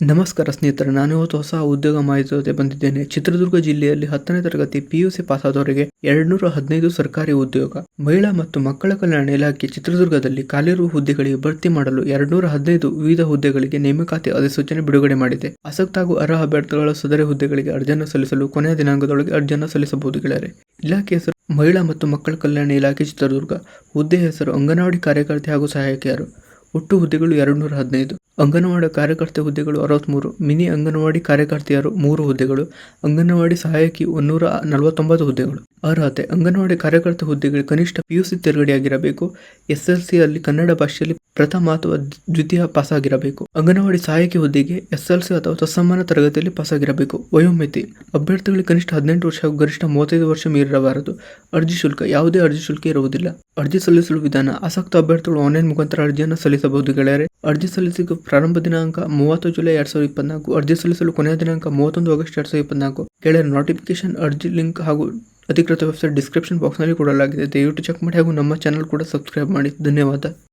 ನಮಸ್ಕಾರ ಸ್ನೇಹಿತರೆ, ನಾನು ಇವತ್ತು ಹೊಸ ಉದ್ಯೋಗ ಮಾಹಿತಿ ಜೊತೆ ಬಂದಿದ್ದೇನೆ. ಚಿತ್ರದುರ್ಗ ಜಿಲ್ಲೆಯಲ್ಲಿ ಹತ್ತನೇ ತರಗತಿ ಪಿಯುಸಿ ಪಾಸಾದವರಿಗೆ ಎರಡ್ನೂರ ಹದಿನೈದು ಸರ್ಕಾರಿ ಉದ್ಯೋಗ. ಮಹಿಳಾ ಮತ್ತು ಮಕ್ಕಳ ಕಲ್ಯಾಣ ಇಲಾಖೆ ಚಿತ್ರದುರ್ಗದಲ್ಲಿ ಖಾಲಿರುವ ಹುದ್ದೆಗಳಿಗೆ ಭರ್ತಿ ಮಾಡಲು ಎರಡ್ನೂರ ಹದಿನೈದು ವಿವಿಧ ಹುದ್ದೆಗಳಿಗೆ ನೇಮಕಾತಿ ಅಧಿಸೂಚನೆ ಬಿಡುಗಡೆ ಮಾಡಿದೆ. ಆಸಕ್ತ ಹಾಗೂ ಅರ್ಹ ಅಭ್ಯರ್ಥಿಗಳ ಸದರಿ ಹುದ್ದೆಗಳಿಗೆ ಅರ್ಜಿಯನ್ನು ಸಲ್ಲಿಸಲು ಕೊನೆಯ ದಿನಾಂಕದೊಳಗೆ ಅರ್ಜಿಯನ್ನು ಸಲ್ಲಿಸಬಹುದು ಗೆಳೆಯರೆ. ಇಲಾಖೆ ಹೆಸರು ಮಹಿಳಾ ಮತ್ತು ಮಕ್ಕಳ ಕಲ್ಯಾಣ ಇಲಾಖೆ ಚಿತ್ರದುರ್ಗ. ಹುದ್ದೆ ಹೆಸರು ಅಂಗನವಾಡಿ ಕಾರ್ಯಕರ್ತೆ ಹಾಗೂ ಸಹಾಯಕಿಯರು. ಒಟ್ಟು ಹುದ್ದೆಗಳು ಎರಡುನೂರ ಹದಿನೈದು ಅಂಗನವಾಡಿ ಕಾರ್ಯಕರ್ತೆ ಹುದ್ದೆಗಳು ಅರವತ್ತ್ಮೂರು ಮಿನಿ ಅಂಗನವಾಡಿ ಕಾರ್ಯಕರ್ತೆಯರು ಮೂರು ಹುದ್ದೆಗಳು, ಅಂಗನವಾಡಿ ಸಹಾಯಕಿ ಒಂದೂರ ನಲವತ್ತೊಂಬತ್ತು ಹುದ್ದೆಗಳು. ಅರ್ಹತೆ, ಅಂಗನವಾಡಿ ಕಾರ್ಯಕರ್ತೆ ಹುದ್ದೆಗಳು ಕನಿಷ್ಠ ಪಿಯುಸಿ ತೇರ್ಗಡೆಯಾಗಿರಬೇಕು. ಎಸ್ಎಲ್ಸಿ ಅಲ್ಲಿ ಕನ್ನಡ ಭಾಷೆಯಲ್ಲಿ ಪ್ರಥಮ ಅಥವಾ ದ್ವಿತೀಯ ಪಾಸಾಗಿರಬೇಕು. ಅಂಗನವಾಡಿ ಸಹಾಯಕಿ ಹುದ್ದೆಗೆ ಎಸ್ಎಲ್ಸಿ ಅಥವಾ ತತ್ಸಮಾನ ತರಗತಿಯಲ್ಲಿ ಪಾಸಾಗಿರಬೇಕು. ವಯೋಮಿತಿ. ಅಭ್ಯರ್ಥಿಗಳಿಗೆ ಕನಿಷ್ಠ ಹದಿನೆಂಟು ವರ್ಷ ಹಾಗೂ ಗರಿಷ್ಠ ಮೂವತ್ತೈದು ವರ್ಷ ಮೀರಿರಬಾರದು. ಅರ್ಜಿ ಶುಲ್ಕ. ಯಾವುದೇ ಅರ್ಜಿ ಶುಲ್ಕ ಇರುವುದಿಲ್ಲ. ಅರ್ಜಿ ಸಲ್ಲಿಸಲು ವಿಧಾನ. ಆಸಕ್ತ ಅಭ್ಯರ್ಥಿಗಳು ಆನ್ಲೈನ್ ಮುಖಾಂತರ ಅರ್ಜಿಯನ್ನು ಸಲ್ಲಿಸಬಹುದು ಗೆಳೆಯರೆ. ಅರ್ಜಿ ಸಲ್ಲಿಸಿದ ಪ್ರಾರಂಭ ದಿನಾಂಕ ಮೂವತ್ತು ಜುಲೈ ಎರಡ್ ಸಾವಿರದ ಇಪ್ಪತ್ನಾಲ್ಕು. ಅರ್ಜಿ ಸಲ್ಲಿಸಲು ಕೊನೆಯ ದಿನಾಂಕ ಮೂವತ್ತೊಂದು ಆಗಸ್ಟ್ ಎರಡ್ ಸಾವಿರದ ಇಪ್ಪತ್ನಾಲ್ಕು. ಗೆಳೆಯರ ನೋಟಿಫಿಕೇಶನ್ ಅರ್ಜಿ ಲಿಂಕ್ ಹಾಗೂ ಅಧಿಕೃತ ವೆಬ್ಸೈಟ್ ಡಿಸ್ಕ್ರಿಪ್ಷನ್ ಬಾಕ್ಸ್ನಲ್ಲಿ ಕೊಡಲಾಗಿದೆ. ದಯವಿಟ್ಟು ಚೆಕ್ ಮಾಡಿ ಹಾಗೂ ನಮ್ಮ ಚಾನಲ್ ಕೂಡ ಸಬ್ಸ್ಕ್ರೈಬ್ ಮಾಡಿ. ಧನ್ಯವಾದ.